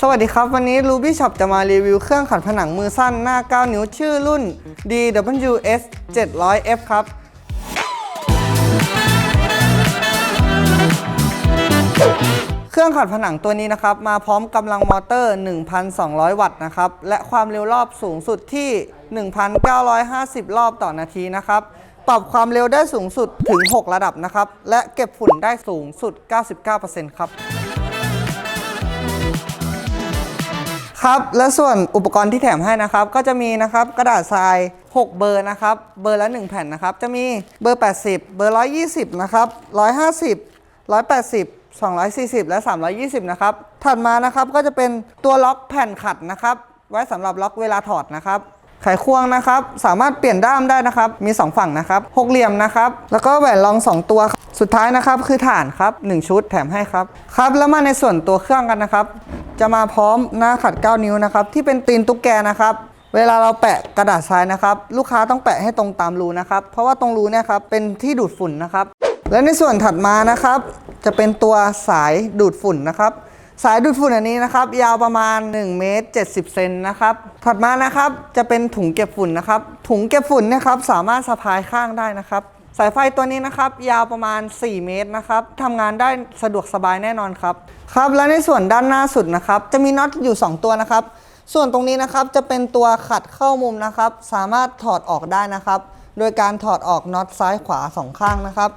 สวัสดีครับ วันนี้ Ruby Shop จะมารีวิวเครื่องขัดผนังมือสั้นหน้า 9 นิ้วชื่อรุ่น DWS 700F ครับ เครื่องขัดผนังตัวนี้นะครับ มาพร้อมกำลังมอเตอร์ 1,200 วัตต์นะครับ และความเร็วรอบสูงสุดที่ 1,950 รอบต่อนาทีนะครับ ปรับความเร็วได้สูงสุดถึง 6 ระดับนะครับ และเก็บฝุ่นได้สูงสุด 99%ครับ ครับ และส่วนอุปกรณ์ที่แถมให้นะครับ ก็จะมีนะครับกระดาษทราย 6 เบอร์นะครับ เบอร์ละ 1 แผ่นนะครับ จะมีเบอร์ 80 เบอร์ 120 นะครับ 150 180 240 และ 320 นะครับ ถัดมานะครับก็จะเป็นตัวล็อกแผ่นขัดนะครับ ไว้สำหรับล็อกเวลาถอดนะครับไขควงนะครับ สามารถเปลี่ยนด้ามได้นะครับ มี 2 ฝั่งนะครับหกเหลี่ยมนะครับ แล้วก็แหวนรอง 2 ตัว สุดท้ายนะครับคือฐานครับ 1 ชุดแถมให้ครับ ครับ แล้วมาในส่วนตัวเครื่องกันนะครับ จะมาพร้อมหน้าขัด 9 นิ้วนะครับ ที่เป็นตีนตุ๊กแกนะครับ เวลาเราแปะกระดาษทรายนะครับ ลูกค้าต้องแปะให้ตรงตามรูนะครับ เพราะว่าตรงรูเนี่ยครับเป็นที่ดูดฝุ่นนะครับ และในส่วนถัดมานะครับ จะเป็นตัวสายดูดฝุ่นนะครับ สายดูดฝุ่นอันนี้นะครับ ยาวประมาณ1เมตร70เซนนะครับ ถัดมานะครับจะเป็นถุงเก็บฝุ่นนะครับ ถุงเก็บฝุ่นเนะครับสามารถสะพายข้างได้นะครับ สายไฟตัวนี้นะครับยาวประมาณ 4 เมตรนะครับทำงานได้สะดวกสบายแน่นอนครับครับและในส่วนด้านหน้าสุดนะครับจะมีน็อตอยู่ 2 ตัวนะครับ ส่วนตรงนี้นะครับจะเป็นตัวขัดเข้ามุมนะครับ สามารถถอดออกได้นะครับ โดยการถอดออกน็อตซ้ายขวาสองข้างนะครับ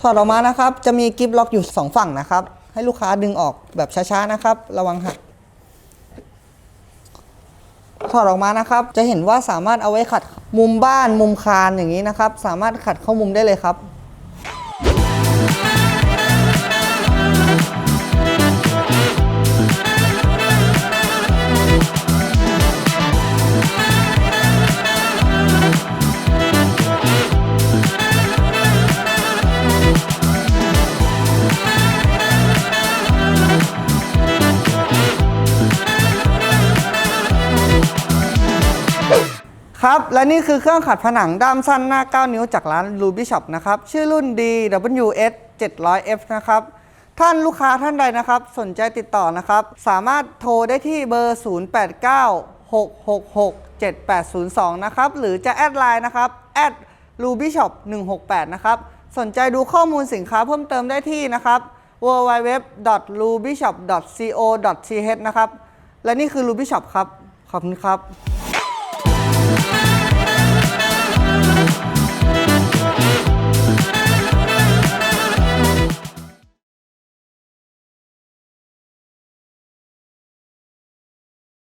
ถอดออกมานะครับ จะมีกิฟล็อกอยู่ 2 ฝั่งนะครับ ให้ลูกค้าดึงออกแบบช้าๆนะครับ ระวังหัก ถอดออกมานะครับ จะเห็นว่าสามารถเอาไว้ขัดมุมบ้านมุมคานอย่างนี้นะครับ สามารถขัดเข้ามุมได้เลยครับ ครับ และนี่คือเครื่องขัดผนังด้ามสั้นหน้า 9 นิ้วจากร้าน Ruby Shop นะครับ ชื่อรุ่น DWS 700F นะครับ ท่านลูกค้าท่านใดนะครับ สนใจติดต่อนะครับ สามารถโทรได้ที่เบอร์ 0896667802 นะครับ หรือจะแอดไลน์นะครับ at rubyshop 168 นะครับ สนใจดูข้อมูลสินค้าเพิ่มเติมได้ที่นะครับ www.rubyshop.co.th นะครับ และนี่คือ Ruby Shop ครับ ขอบคุณครับ